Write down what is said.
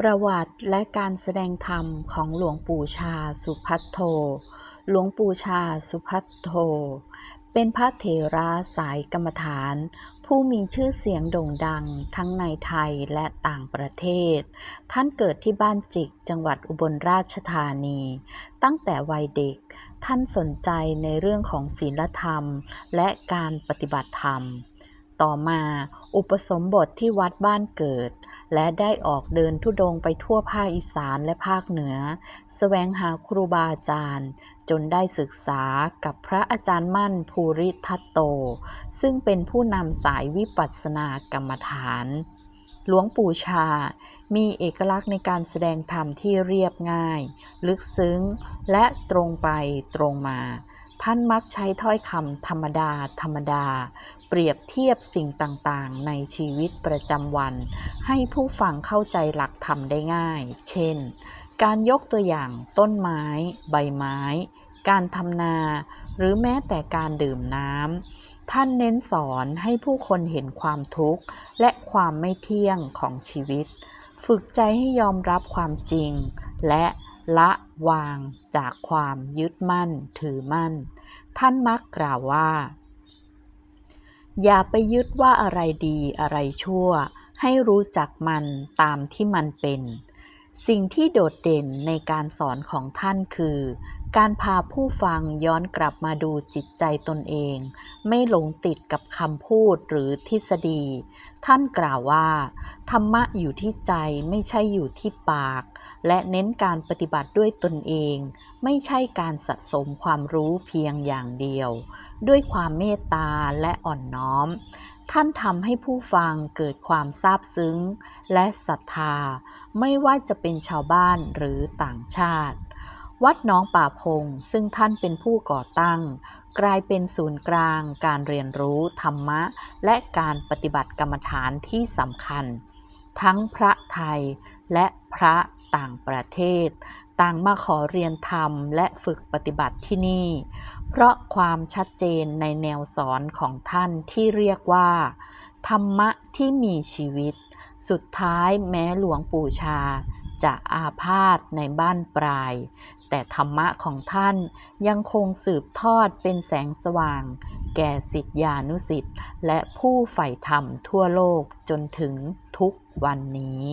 ประวัติและการแสดงธรรมของหลวงปู่ชาสุพัทโท หลวงปู่ชาสุพัทโท เป็นพระเถระสายกรรมฐาน ผู้มีชื่อเสียงโด่งดังทั้งในไทยและต่างประเทศ ท่านเกิดที่บ้านจิกจังหวัดอุบลราชธานี ตั้งแต่วัยเด็ก ท่านสนใจในเรื่องของศีลธรรมและการปฏิบัติธรรม ต่อมาอุปสมบทที่วัดบ้านเกิด และได้ออกเดินทุดงไปทั่วภาคอีสานและภาคเหนือแสวงหาครูบาอาจารย์ จนได้ศึกษากับพระอาจารย์มั่นภูริทัตโต ซึ่งเป็นผู้นำสายวิปัสสนากรรมฐาน หลวงปู่ชา มีเอกลักษณ์ในการแสดงธรรมที่เรียบง่าย ลึกซึ้ง และตรงไปตรงมา ท่านมักใช้ถ้อยคำธรรมดา ธรรมดา เปรียบเทียบสิ่งต่างๆ ในชีวิตประจำวัน ให้ผู้ฟังเข้าใจหลักธรรมได้ง่าย เช่น การยกตัวอย่างต้นไม้ ใบไม้ การทำนา หรือแม้แต่การดื่มน้ำ ท่านเน้นสอนให้ผู้คนเห็นความทุกข์ และความไม่เที่ยงของชีวิต ฝึกใจให้ยอมรับความจริง และ ละวางจากความยึดมั่นถือมั่น ท่านมักกล่าวว่า อย่าไปยึดว่าอะไรดีอะไรชั่ว ให้รู้จักมันตามที่มันเป็น สิ่งที่โดดเด่นในการสอนของท่านคือ การพาผู้ฟังย้อนกลับมาดูจิตใจตนเอง ไม่หลงติดกับคำพูดหรือทฤษฎี ท่านกล่าวว่า ธรรมะอยู่ที่ใจไม่ใช่อยู่ที่ปาก และเน้นการปฏิบัติด้วยตนเอง ไม่ใช่การสะสมความรู้เพียงอย่างเดียว ด้วยความเมตตาและอ่อนน้อม ท่านทำให้ผู้ฟังเกิดความซาบซึ้ง และศรัทธา ไม่ว่าจะเป็นชาวบ้านหรือต่างชาติ วัดน้องป่าพง ซึ่งท่านเป็นผู้ก่อตั้ง กลายเป็นศูนย์กลาง การเรียนรู้ธรรมะ และการปฏิบัติกรรมฐานที่สำคัญ ทั้งพระไทยและพระต่างประเทศ ต่างมาขอเรียนธรรมและฝึกปฏิบัติที่นี่ เพราะความชัดเจนในแนวสอนของท่านที่เรียกว่า ธรรมะที่มีชีวิต สุดท้ายแม้หลวงปู่ชา จะอาพาธในบ้านปลาย แต่ธรรมะของท่านยังคงสืบทอดเป็นแสงสว่าง แก่สิทธิานุสิทธิ์และผู้ใฝ่ธรรมทั่วโลกจนถึงทุกวันนี้